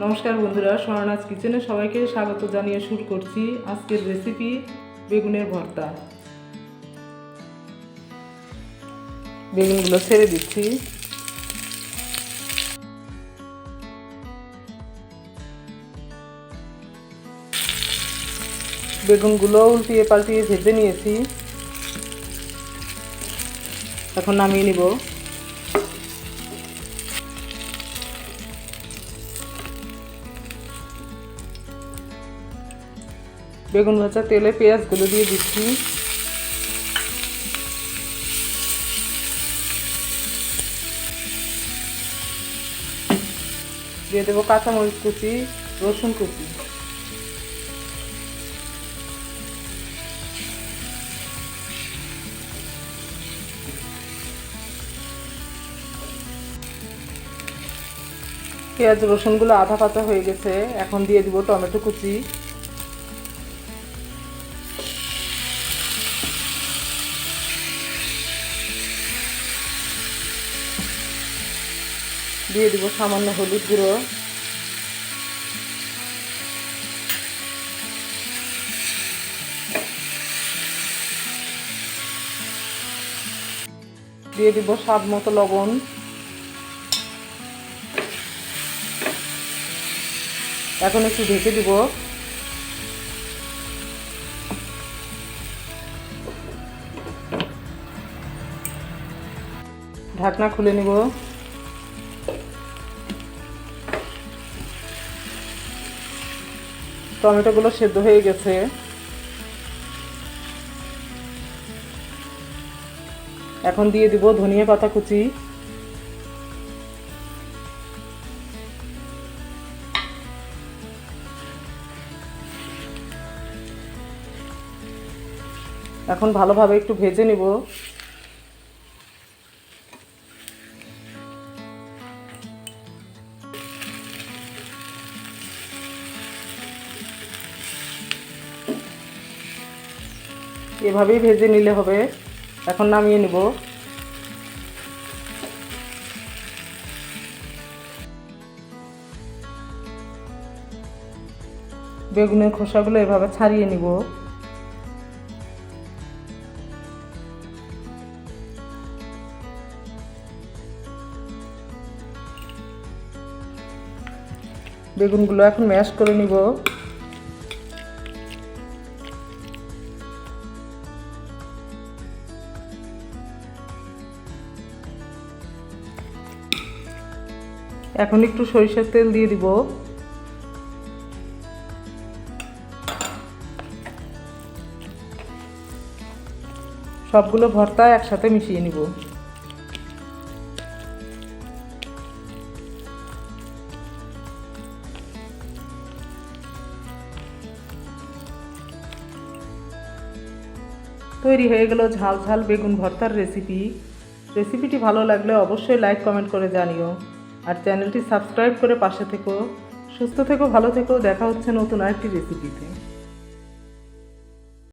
নমস্কার বন্ধুরা, স্বর্ণাজ কিচেনে সবাইকে স্বাগত জানিয়ে শুরু করছি আজকের রেসিপি বেগুনের ভর্তা। বেগুনগুলো ছেড়ে দিচ্ছি। বেগুনগুলো উল্টিয়ে পাল্টিয়ে ভেজে নিয়েছি। এখন নামিয়ে নিব। বেগুন ভাজা, তেলে পেঁয়াজগুলো দিয়ে দিচ্ছি। দিয়ে দেবো কাঁচামরিচ কুচি, রসুন কুচি। পেঁয়াজ রসুনগুলো আধা পাতা হয়ে গেছে, এখন দিয়ে দিব টমেটো কুচি। দিয়ে দিব সামান্য হলুদ গুঁড়ো। দিয়ে দিব স্বাদ মতো লবণ। এখন একটু ঢেকে দিব। ঢাকনা খুলে নিব। টমেটোগুলো সেদ্ধ হয়ে গেছে। এখন দিয়ে দিব ধনিয়া পাতা কুচি। এখন ভালোভাবে একটু ভেজে নিব। এভাবেই ভেজে নিলে হবে। এখন নামিয়ে নেব। বেগুনের খোসাগুলো এভাবে ছাড়িয়ে নিব। বেগুনগুলো এখন ম্যাশ করে নিব। এখন একটু সরিষার তেল দিয়ে দিব। সবগুলো ভর্তা একসাথে মিশিয়ে নিব। তৈরি হয়ে গেল ঝাল ঝাল বেগুন ভর্তার রেসিপি। রেসিপিটি ভালো লাগলে অবশ্যই লাইক, কমেন্ট করে জানিও। আর চ্যানেলটি সাবস্ক্রাইব করে পাশে থেকো, সুস্থ থেকো, ভালো থেকো, দেখা হচ্ছে নতুন আরেকটি রেসিপিতে